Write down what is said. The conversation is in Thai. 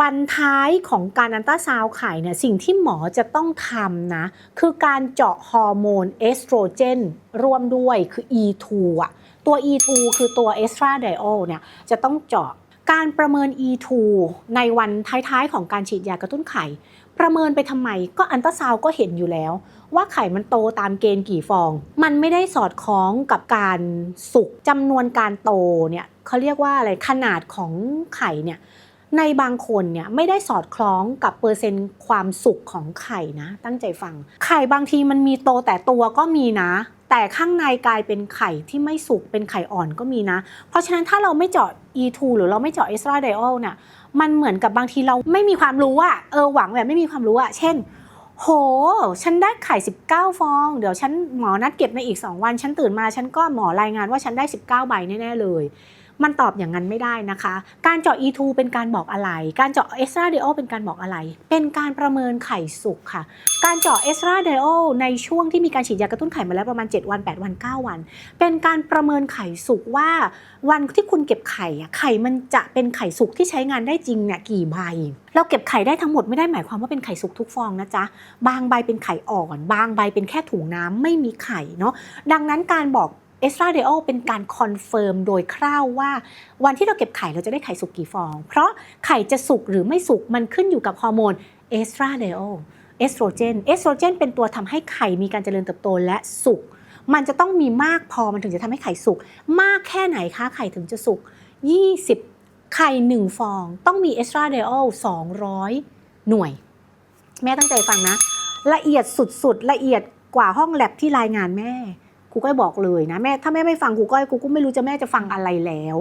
วันท้ายของการอันตราซาวไข่เนี่ยสิ่งที่หมอจะต้องทำนะ คือการเจาะฮอร์โมนเอสโตรเจนร่วมด้วยคือ E2 อะตัว E2 คือตัวเอสตราไดโอเนี่ยจะต้องเจาะการประเมิน E2 ในวันท้ายๆ ของการฉีดยากระตุ้นไข่ ประเมินไปทำไมก็อันตราซาวก็เห็นอยู่แล้ว ว่าไข่มันโตตามเกณฑ์กี่ฟอง มันไม่ได้สอดคล้องกับการสุกจำนวนการโตเนี่ยเขาเรียกว่าอะไรขนาดของไข่เนี่ย ในบางคนเนี่ยไม่ได้สอดคล้องกับเปอร์เซ็นต์ความสุกของไข่นะ ตั้งใจฟัง ไข่บางทีมันมีโตแต่ตัวก็มีนะ แต่ข้างในกลายเป็นไข่ที่ไม่สุกเป็นไข่อ่อนก็มีนะ เพราะฉะนั้นถ้าเราไม่เจาะ E2 หรือเราไม่เจาะ estradiol เนี่ยมันเหมือนกับบางทีเราไม่มีความรู้อะเออหวังแบบไม่มีความรู้อะเช่นโห ฉันได้ไข่ 19 ฟอง เดี๋ยวฉันหมอนัดเก็บในอีก 2 วัน ฉันตื่นมา ฉันก็หมอรายงานว่าฉันได้ 19 ใบแน่ ๆ เลย มันตอบอย่างนั้นไม่ได้นะคะ การเจาะ E2 เป็นการบอกอะไร การเจาะ e s t r a d i o เป็นการบอกอะไร เป็นการประเมินไข่สุกค่ะ การเจาะ e s t r a d i o ในช่วงที่มีการฉีดยากระตุ้นไข่มาแล้วประมาณ 7 วัน 8 วัน 9 วัน เป็นการประเมินไข่สุกว่า วันที่คุณเก็บไข่อะไข่มันจะเป็นไข่สุกที่ใช้งานได้จริงเนี่ยกี่ใบเราเก็บไข่ได้ทั้งหมดไม่ได้หมายความว่าเป็นไข่สุกทุกฟองนะจ๊ะ บางใบเป็นไข่อ่อน บางใบเป็นแค่ถุงน้ำไม่มีไข่เนาะ ดังนั้นการบอก เอสตราเดโอเป็นการคอนเฟิร์มโดยคร่าวว่า วันที่เราเก็บไข่เราจะได้ไข่สุกกี่ฟอง เพราะไข่จะสุกหรือไม่สุกมันขึ้นอยู่กับฮอร์โมนเอสตราเดโอเอสโตรเจนเอสโตรเจนเป็นตัวทำให้ไข่มีการเจริญเติบโตและสุกมันจะต้องมีมากพอมันถึงจะทำให้ไข่สุกมากแค่ไหนคะไข่ถึงจะสุก20 ไข่ 1 ฟอง ต้องมีเอสตราเดโอ200 หน่วย แม่ตั้งใจฟังนะ ละเอียดสุดๆ ละเอียดกว่าห้องแลบที่รายงานแม่ ครูก้อยบอกเลยนะแม่ถ้าแม่ไม่ฟังครูก้อยครูก็ไม่รู้จะแม่จะฟังอะไรแล้ว